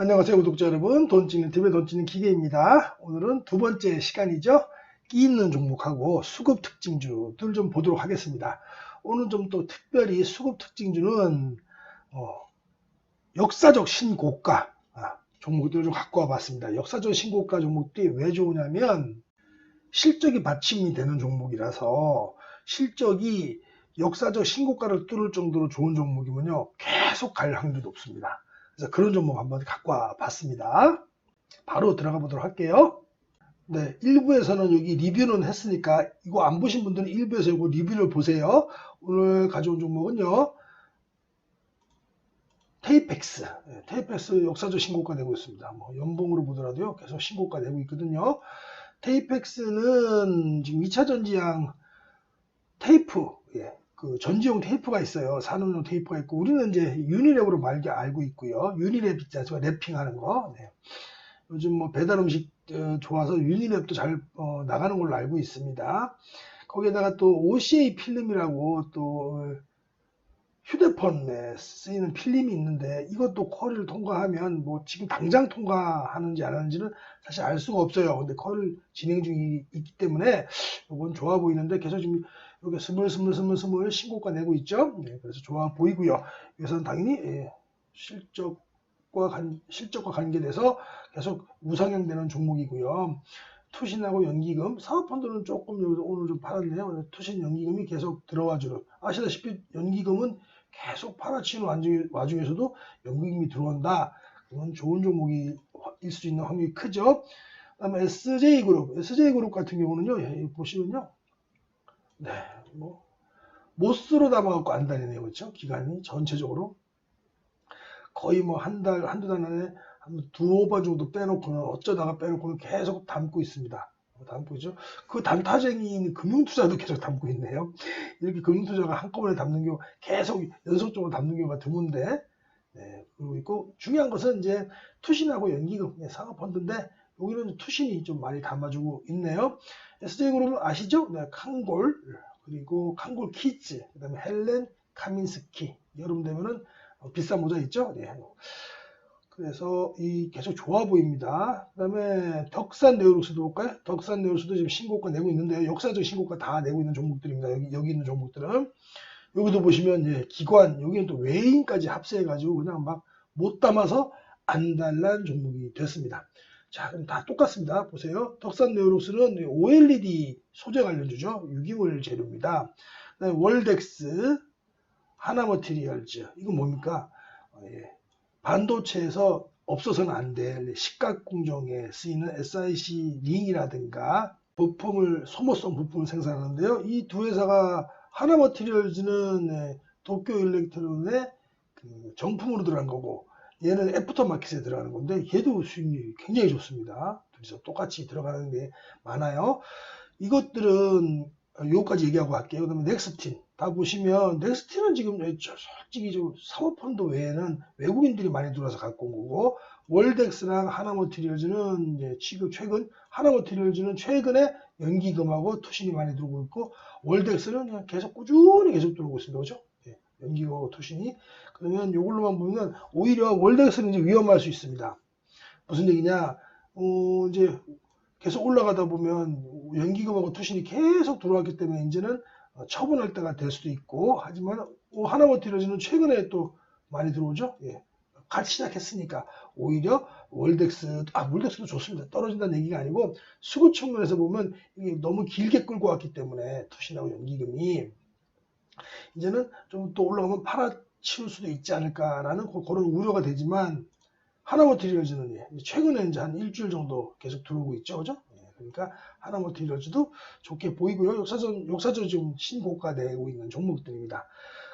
안녕하세요 구독자 여러분. 돈 찍는 TV의 돈 찍는 기계입니다. 오늘은 두 번째 시간이죠. 끼 있는 종목하고 수급 특징주들 좀 보도록 하겠습니다. 오늘 좀 또 특별히 수급 특징주는 어, 역사적 신고가 아, 종목들을 좀 갖고 와봤습니다. 역사적 신고가 종목들이 왜 좋으냐면 실적이 받침이 되는 종목이라서 실적이 역사적 신고가를 뚫을 정도로 좋은 종목이면요. 계속 갈 확률이 높습니다 그래서 그런 종목 한번 갖고 와 봤습니다. 바로 들어가 보도록 할게요. 네, 1부에서는 여기 리뷰는 했으니까 이거 안 보신 분들은 1부에서 이거 리뷰를 보세요. 오늘 가져온 종목은요. 테이펙스. 네, 테이펙스 역사적 신고가 내고 있습니다. 뭐 연봉으로 보더라도요. 계속 신고가 내고 있거든요. 테이펙스는 지금 2차 전지향 테이프 예, 그 전지용 테이프가 있어요. 산업용 테이프가 있고 우리는 이제 유니랩으로 말게 알고 있고요. 유니랩 않습니까? 랩핑하는 거. 네. 요즘 뭐 배달 음식 어, 좋아서 유니랩도 잘 어, 나가는 걸로 알고 있습니다. 거기에다가 또 OCA 필름이라고 또 휴대폰에 쓰이는 필름이 있는데 이것도 쿼리를 통과하면 뭐 지금 당장 통과하는지 안 하는지는 사실 알 수가 없어요. 근데 쿼리를 진행 중이 있기 때문에 이건 좋아 보이는데 계속 지금 이렇게 스물스물스물스물 신고가 내고 있죠. 네, 그래서 좋아 보이고요. 여기서는 당연히 예, 실적과 관, 실적과 관계돼서 계속 우상향되는 종목이고요. 투신하고 연기금, 사업펀드는 조금 오늘 좀 팔았네요. 투신 연기금이 계속 들어와 주는. 아시다시피 연기금은 계속 팔아치는 와중에서도 연기금이 들어온다. 그건 좋은 종목일 수 있는 확률이 크죠. 그다음에 SJ그룹, SJ그룹 같은 경우는요, 예, 보시면요. 네, 뭐, 못쓰러 담아갖고 안 다니네요. 그렇죠? 기간이 전체적으로. 거의 뭐 한 달, 한두 달 안에 한 두어 번 정도 빼놓고는 어쩌다가 빼놓고는 계속 담고 있습니다. 담고 있죠. 그 단타쟁이인 금융투자도 계속 담고 있네요. 이렇게 금융투자가 한꺼번에 담는 경우 계속 연속적으로 담는 경우가 드문데, 네, 그러고 있고, 중요한 것은 이제 투신하고 연기금, 네, 상업펀드인데, 여기는 투신이 좀 많이 담아주고 있네요. SJ그룹은 아시죠? 네, 칸골, 그리고 칸골 키즈, 그 다음에 헬렌 카민스키. 여름 되면은 어, 비싼 모자 있죠? 네. 그래서 이 계속 좋아 보입니다. 그 다음에 덕산 네오룩스도 볼까요? 덕산 네오룩스도 지금 신고가 내고 있는데요. 역사적 신고가 다 내고 있는 종목들입니다. 여기, 여기 있는 종목들은. 여기도 보시면 예, 기관, 여기는 또 외인까지 합세해가지고 그냥 막 못 담아서 안달난 종목이 됐습니다. 자, 그럼 다 똑같습니다. 보세요. 덕산 네오룩스는 OLED 소재 관련주죠. 유기물 재료입니다. 월덱스, 하나머티리얼즈. 이건 뭡니까? 어, 예. 반도체에서 없어서는 안 될 식각 공정에 쓰이는 SIC 링이라든가 부품을 소모성 부품을 생산하는데요. 이 두 회사가 하나머티리얼즈는 네, 도쿄 일렉트론의 그 정품으로 들어간 거고 얘는 애프터 마켓에 들어가는 건데 얘도 수익률이 굉장히 좋습니다. 둘이서 똑같이 들어가는 게 많아요. 이것들은 요까지 얘기하고 갈게요. 그다음에 넥스틴 다 보시면 넥스틴은 지금 솔직히 좀 사모펀드 외에는 외국인들이 많이 들어와서 갖고 온 거고 월덱스랑 하나모티리얼즈는 이제 지금 최근 하나모티리얼즈는 최근에 연기금하고 투신이 많이 들어오고 있고 월덱스는 계속 꾸준히 계속 들어오고 있습니다. 그죠? 예, 연기금하고 투신이 그러면 이걸로만 보면 오히려 이제 위험할 수 있습니다. 무슨 얘기냐? 어, 이제 계속 올라가다 보면 연기금하고 투신이 계속 들어왔기 때문에 이제는 처분할 때가 될 수도 있고 하지만 하나 버티러지는 최근에 또 많이 들어오죠. 예. 같이 시작했으니까 오히려 월덱스 아 월덱스도 좋습니다. 떨어진다는 얘기가 아니고 수급 측면에서 보면 이게 너무 길게 끌고 왔기 때문에 투신하고 연기금이 이제는 좀 또 올라가면 팔아 치울 수도 있지 않을까라는 그런 우려가 되지만 하나머티리얼즈는 예, 최근에 이제 한 일주일 정도 계속 들어오고 있죠, 그죠? 예, 그러니까 하나머티리얼즈도 좋게 보이고요. 역사전 역사적 지금 신고가 내고 있는 종목들입니다.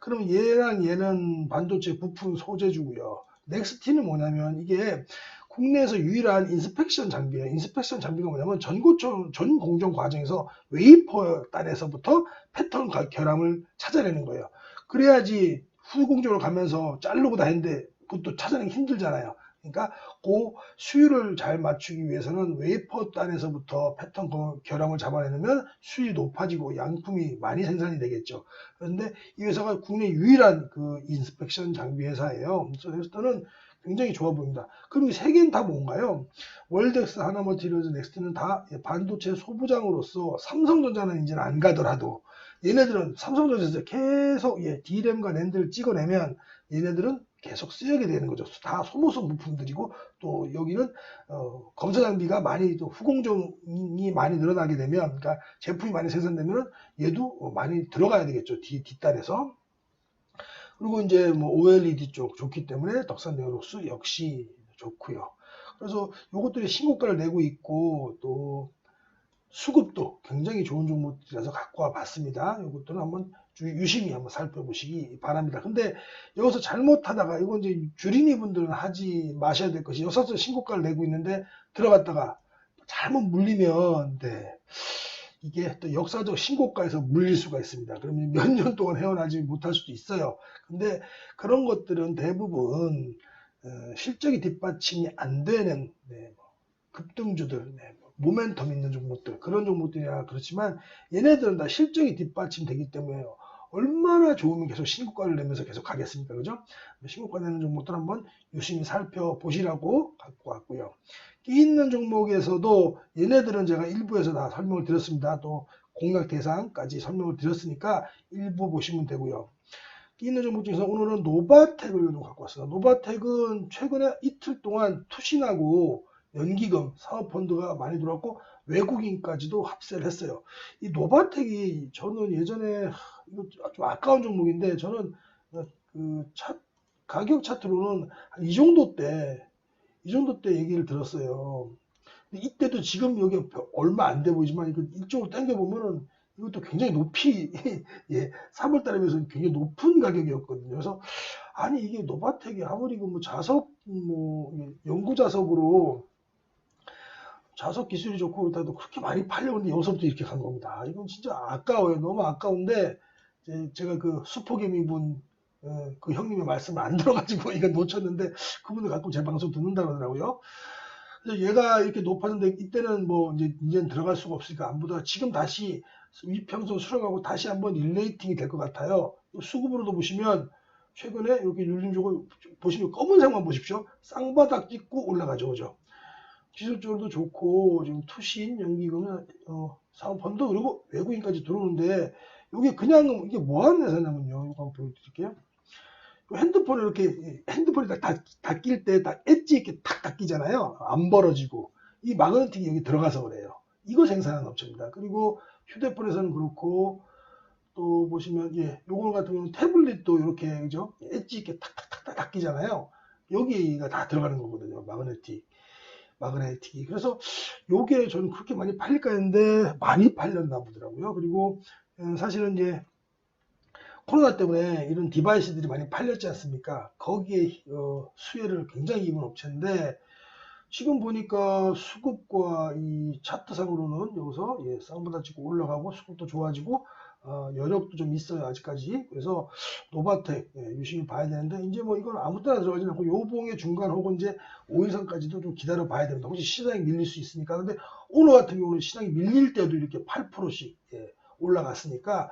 그럼 얘랑 얘는 반도체 부품 소재주고요. 넥스티는 뭐냐면 이게 국내에서 유일한 인스펙션 장비예요. 인스펙션 장비가 뭐냐면 전고청, 전 공정 과정에서 웨이퍼 단에서부터 패턴 결함을 찾아내는 거예요. 그래야지 후공정으로 가면서 자르고 다니는데 그것도 찾아내기 힘들잖아요. 그러니까 그 수율을 잘 맞추기 위해서는 웨이퍼 단에서부터 패턴 결함을 잡아내면 수율이 높아지고 양품이 많이 생산이 되겠죠. 그런데 이 회사가 국내 유일한 그 인스펙션 장비 회사예요. 그래서 저는 굉장히 좋아 보입니다. 그럼 이세 개는 다 뭔가요? 월덱스, 하나머티리얼즈, 넥스트는 다 예, 반도체 소부장으로서 삼성전자는 이제는 안 가더라도 얘네들은 삼성전자에서 계속 예, D램과 랜드를 찍어내면 얘네들은 계속 쓰여게 되는 거죠. 다 소모성 부품들이고 또 여기는 어, 검사 장비가 많이 또 후공정이 많이 늘어나게 되면 그러니까 제품이 많이 생산되면 얘도 어, 많이 들어가야 되겠죠. 뒤, 뒷단에서. 그리고 이제 뭐 OLED 쪽 좋기 때문에 덕산 네오록스 역시 좋고요. 그래서 요것들이 신고가를 내고 있고 또 수급도 굉장히 좋은 종목들이라서 갖고 와 봤습니다. 이것들은 한번 주- 유심히 한번 살펴보시기 바랍니다. 근데 여기서 잘못하다가 이건 이제 주린이 분들은 하지 마셔야 될 것이 여기서 신고가를 내고 있는데 들어갔다가 잘못 물리면 네. 이게 또 역사적 신고가에서 물릴 수가 있습니다. 그러면 몇 년 동안 헤어나지 못할 수도 있어요. 근데 그런 것들은 대부분 어, 실적이 뒷받침이 안 되는 네, 뭐 급등주들, 네, 뭐 모멘텀 있는 종목들 그런 종목들이야 그렇지만 얘네들은 다 실적이 뒷받침되기 때문에 얼마나 좋으면 계속 신고가를 내면서 계속 가겠습니까, 그죠? 신고가 내는 종목들 한번 유심히 살펴보시라고 갖고 왔고요. 끼 있는 종목에서도 얘네들은 제가 일부에서 다 설명을 드렸습니다. 또 공략 대상까지 설명을 드렸으니까 일부 보시면 되고요. 끼 있는 종목 중에서 오늘은 노바텍을 좀 갖고 왔어요. 노바텍은 최근에 이틀 동안 투신하고 연기금, 사업펀드가 많이 들어왔고 외국인까지도 합세를 했어요. 이 노바텍이 저는 예전에 하, 이거 좀 아까운 종목인데 저는 그 차, 가격 차트로는 한이 정도 때, 이 정도 때 얘기를 들었어요. 이때도 지금 여기 얼마 안 돼 보이지만 이쪽으로 당겨 보면은 이것도 굉장히 높이 예, 3월 달에 비해서 굉장히 높은 가격이었거든요. 그래서 아니 이게 노바텍이 아무리 그뭐 자석 뭐 연구 자석으로 자석 기술이 좋고 그렇다도 그렇게 많이 팔려오는데 여기서부터 이렇게 간 겁니다. 이건 진짜 아까워요. 너무 아까운데 이제 제가 그 수포개미분 어, 그 형님의 말씀을 안 들어가지고 이거 놓쳤는데 그분들 가끔 제 방송 듣는다 그러더라고요. 그래서 얘가 이렇게 높았는데 이때는 뭐 이제 이제는 들어갈 수가 없으니까 안 보다가 지금 다시 위평선 수령하고 다시 한번 릴레이팅이 될 것 같아요. 수급으로도 보시면 최근에 이렇게 눌림주고 보시면 검은색만 보십시오. 쌍바닥 찍고 올라가죠, 그죠? 기술적으로도 좋고 지금 투신 연기금은 어, 사업펀드 그리고 외국인까지 들어오는데 이게 그냥 이게 뭐 하는 회사냐면요. 이거 한번 보여드릴게요. 그 핸드폰을 이렇게 핸드폰이 닫힐 때딱 엣지 있게 탁 닫히잖아요. 안 벌어지고 이 마그네틱이 여기 들어가서 그래요. 이거 생산하는 업체입니다. 그리고 휴대폰에서는 그렇고 또 보시면 예, 요거 같은 경우는 태블릿도 이렇게 그죠? 엣지 있게 탁탁탁 닫히잖아요. 여기가 다 들어가는 거거든요. 마그네틱. 마그네틱이. 그래서 요게 저는 그렇게 많이 팔릴까 했는데 많이 팔렸나 보더라고요. 그리고 음, 사실은 이제 코로나 때문에 이런 디바이스들이 많이 팔렸지 않습니까? 거기에 어, 수혜를 굉장히 입은 업체인데 지금 보니까 수급과 이 차트상으로는 여기서 예, 쌍보다 찍고 올라가고 수급도 좋아지고 어, 여력도 좀 있어요 아직까지. 그래서 노바텍 예, 유심히 봐야 되는데 이제 뭐 이건 아무 때나 들어가지 않고 요봉의 중간 혹은 이제 5일선까지도 좀 기다려 봐야 됩니다. 혹시 시장이 밀릴 수 있으니까. 근데 오늘 같은 경우는 시장이 밀릴 때도 이렇게 8%씩 예, 올라갔으니까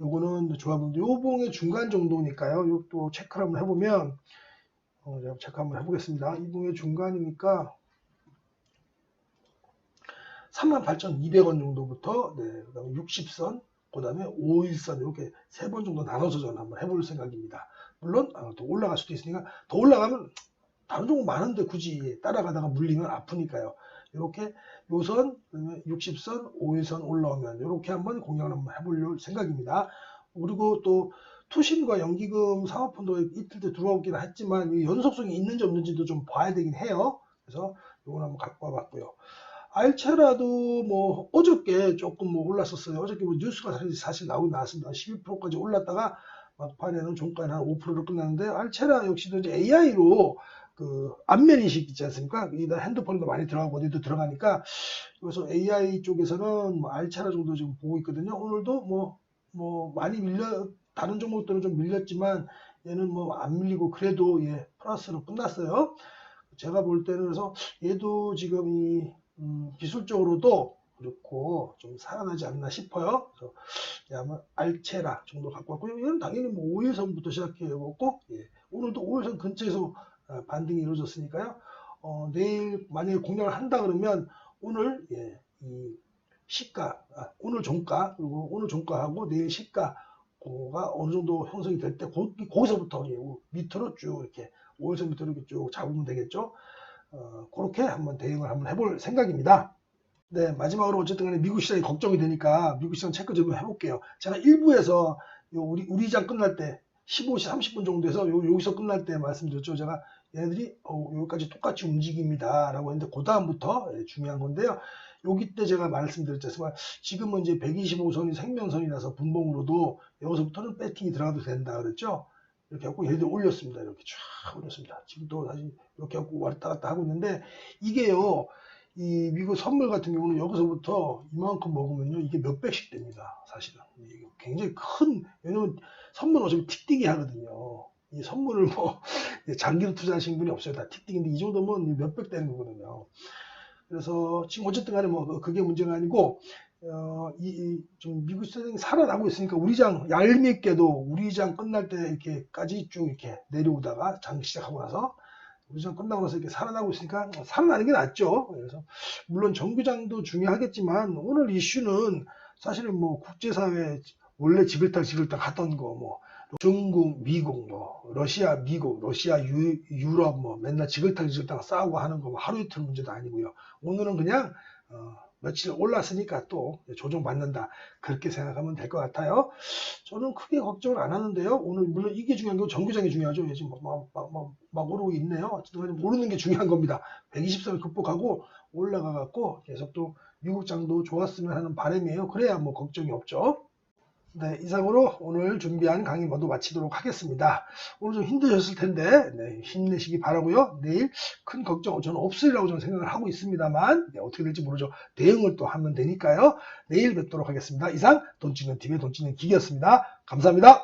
요거는 보는데 요봉의 중간 정도니까요. 이것도 체크를 한번 해보면 어, 제가 체크 한번 해보겠습니다. 이봉의 중간이니까 38,200원 정도부터 네, 그다음에 60선, 그 다음에 5일선 이렇게 세 번 정도 나눠서 저는 한번 해볼 생각입니다. 물론 아, 더 올라갈 수도 있으니까 더 올라가면 다른 종목 많은데 굳이 따라가다가 물리면 아프니까요. 이렇게 요선, 그다음에 60선, 5일선 올라오면 이렇게 한번 공략을 한번 해볼 생각입니다. 그리고 또 투신과 연기금 사업펀드 이틀 때 들어오긴 했지만 이 연속성이 있는지 없는지도 좀 봐야 되긴 해요. 그래서 이걸 한번 갖고 와봤고요. 알체라도 뭐 어저께 조금 뭐 올랐었어요. 어저께 뭐 뉴스가 사실, 사실 나오긴 나왔습니다. 11%까지 올랐다가 막판에는 종가에 한 5%로 끝났는데 알체라 역시도 이제 AI로 그 안면 인식 있지 않습니까? 여기다 핸드폰도 많이 들어가고 어디도 들어가니까 그래서 AI 쪽에서는 뭐 알체라 정도 지금 보고 있거든요. 오늘도 뭐뭐 많이 밀려 다른 종목들은 좀 밀렸지만 얘는 뭐 안 밀리고 그래도 예 플러스로 끝났어요. 제가 볼 때는 그래서 얘도 지금 이 음, 기술적으로도 그렇고 좀 살아나지 않나 싶어요. 그래서 예, 아마 알체라 정도 갖고 왔고요. 얘는 당연히 뭐 5일선부터 시작해 보고 예, 오늘도 5일선 근처에서 어, 반등이 이루어졌으니까요. 어, 내일 만약에 공략을 한다 그러면 오늘 예, 이 시가, 아, 오늘 종가 그리고 오늘 종가하고 내일 시가가 어느 정도 형성이 될 때 거기서부터 예, 밑으로 쭉 이렇게 5일선 밑으로 이렇게 쭉 잡으면 되겠죠. 어, 그렇게 한번 대응을 한번 해볼 생각입니다. 네, 마지막으로 어쨌든 간에 미국 시장이 걱정이 되니까 미국 시장 체크 좀 해볼게요. 제가 일부에서 요 우리, 우리 장 끝날 때 15시 30분 정도에서 요, 여기서 끝날 때 말씀드렸죠. 제가 얘네들이 어, 여기까지 똑같이 움직입니다. 라고 했는데, 그 다음부터 예, 중요한 건데요. 여기 때 제가 말씀드렸지만, 지금은 이제 125선이 생명선이라서 분봉으로도 여기서부터는 배팅이 들어가도 된다. 그랬죠. 이렇게 하고 얘들 올렸습니다. 이렇게 쫙 올렸습니다. 지금도 다시 이렇게 하고 왔다 갔다 하고 있는데, 이게요, 이 미국 선물 같은 경우는 여기서부터 이만큼 먹으면요, 이게 몇 백씩 됩니다. 사실은. 이게 굉장히 큰, 왜냐면 선물은 어차피 틱틱이 하거든요. 이 선물을 뭐, 장기로 투자하신 분이 없어요. 다 틱틱인데 이 정도면 몇백 되는 거거든요. 그래서 지금 어쨌든 간에 뭐 그게 문제가 아니고, 어, 이, 이, 좀 미국 시장이 살아나고 있으니까 우리 장, 얄밉게도 우리 장 끝날 때 이렇게까지 쭉 이렇게 내려오다가 장 시작하고 나서 우리 장 끝나고 나서 이렇게 살아나고 있으니까 살아나는 게 낫죠. 그래서 물론 정규장도 중요하겠지만 오늘 이슈는 사실은 뭐 국제사회 원래 지글딱 지글딱 하던 거 뭐 중국, 미국, 뭐 러시아, 미국, 러시아, 유, 유럽 뭐 맨날 지글딱 지글딱 싸우고 하는 거 뭐 하루 이틀 문제도 아니고요. 오늘은 그냥 어, 며칠 올랐으니까 또 조정받는다 그렇게 생각하면 될 것 같아요. 저는 크게 걱정을 안 하는데요. 오늘 물론 이게 중요한 게 정규장이 중요하죠. 지금 막, 막, 막, 막, 막 오르고 있네요. 어쨌든 모르는 게 중요한 겁니다. 120선을 극복하고 올라가 갖고 계속 또 미국장도 좋았으면 하는 바람이에요. 그래야 뭐 걱정이 없죠. 네, 이상으로 오늘 준비한 강의 모두 마치도록 하겠습니다. 오늘 좀 힘드셨을 텐데 네, 힘내시기 바라고요. 내일 큰 걱정 저는 없으리라고 저는 생각을 하고 있습니다만 네, 어떻게 될지 모르죠. 대응을 또 하면 되니까요. 내일 뵙도록 하겠습니다. 이상 돈치는 팀의 돈치는 기계였습니다. 감사합니다.